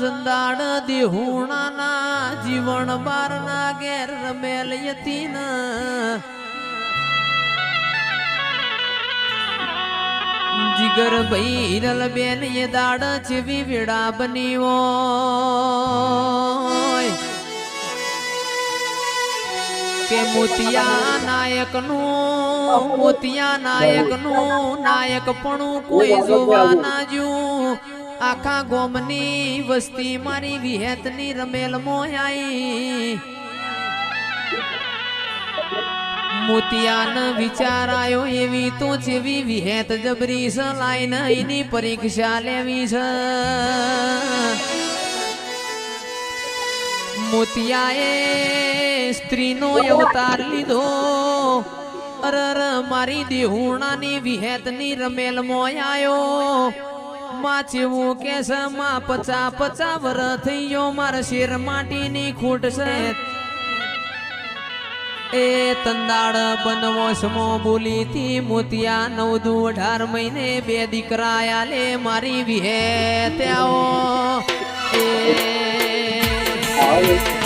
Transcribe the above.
જંદાડ દેહુણાના જીવન બારના ઘેર રમેલ યતીન. જીગર ભાઈ હિરલ બેન એ દાડ જેવી વેડા બની હોય. કે મોતિયા નાયકનું મોતિયા નાયકનું નાયક પણ કોઈ જોવા ના જુ આખા ગોમની વસ્તી મારી વિહેતની રમેલ મોયાઈ મોતિયાન વિચાર આયો, એવી તો જેવી વિહેત જબરી સલાઈ એની પરીક્ષા લેવી છે. મોતિયાએ સ્ત્રીનો અવતાર લીધો. અરર, મારી દેહુણાની વિહેતની રમેલ મોયાયો માં ચેવું કે છે માં પચા પચા વર થઈ ગયો મારા શેર માટીની ખૂટ છે. એ તંદાળ બનવો સમો બોલી થી મોતિયા નવ દુ અઢાર મહિને બે દીકરા આલે મારી વિહે ત્યાઓ એ